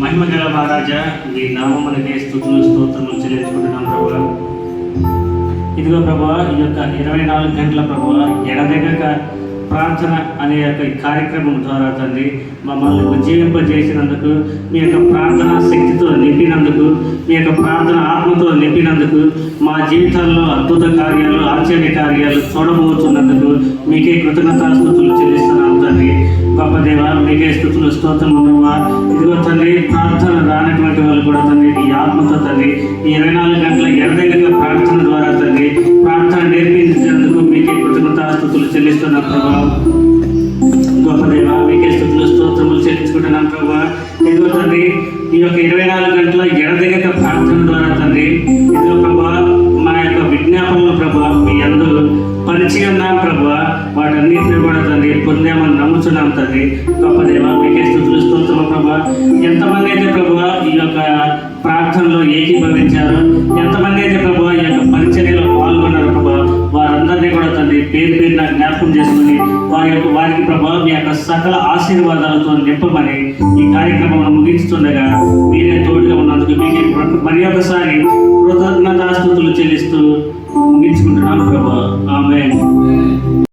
మహిమ గల మహారాజా మీ నామములకే స్థుతులు స్తోత్రములు చెల్లించుకుంటున్నాం ప్రభు ఇదిగో ప్రభు ఈ యొక్క ఇరవై నాలుగు గంటల ప్రభు ఎడదెగక ప్రార్థన అనే యొక్క కార్యక్రమం ద్వారా తండ్రి మమ్మల్ని ఉజ్జీవింపజేసినందుకు మీ యొక్క ప్రార్థన శక్తితో నింపినందుకు మీ యొక్క ప్రార్థన ఆత్మతో నింపినందుకు మా జీవితాల్లో అద్భుత కార్యాలు ఆశ్చర్య కార్యాలు చూడబోతున్నందుకు మీకే కృతజ్ఞతాస్తుతులు స్తోత్రం ఉన్నవా ఇదిగో తండ్రి ప్రార్థన రానటువంటి వాళ్ళు కూడా తండ్రి ఈ ఆత్మతో తండ్రి ఈ ఇరవై నాలుగు గంటల ఎడదెగక ప్రార్థన ద్వారా తండ్రి ప్రార్థన నేర్పించినందుకు మీకే కృతజ్ఞతాస్తుతులు చెల్లిస్తున్నాం ప్రభా. గొప్ప దేవ మీకే స్థుతులు స్తోత్రములు చెల్లించుకుంటున్నాం ప్రభావ ఇదిగో తండ్రి ఈ యొక్క ఇరవై నాలుగు గంటల ఎడదెగక ప్రార్థన ద్వారా తండ్రి ఇదిగో ప్రభా మా యొక్క విజ్ఞాపనలు ప్రభా మీ అందరూ పరిచయం ఉన్నాం ప్రభా. వాటన్నింటినీ కూడా తండ్రి పొందామని నమ్ముతున్నాం తండ్రి. గొప్ప దేవ ప్రభా ఎంతమంది అయితే ప్రభా ఈ యొక్క ప్రార్థనలో ఏకీభవించారు? ఎంతమంది అయితే ప్రభా ఈ యొక్క పరిచర్యలో పాల్గొన్నారు ప్రభా వారందరినీ కూడా తండ్రి పేరు పేరు నాకు జ్ఞాపకం చేసుకుని వారి యొక్క వారికి ప్రభావ మీ యొక్క సకల ఆశీర్వాదాలతో నింపమని ఈ కార్యక్రమం ముగించుతుండగా మీరే తోడుగా ఉన్నందుకు మీకే మరి ఒకసారి కృతజ్ఞతాస్తుతులు చెల్లి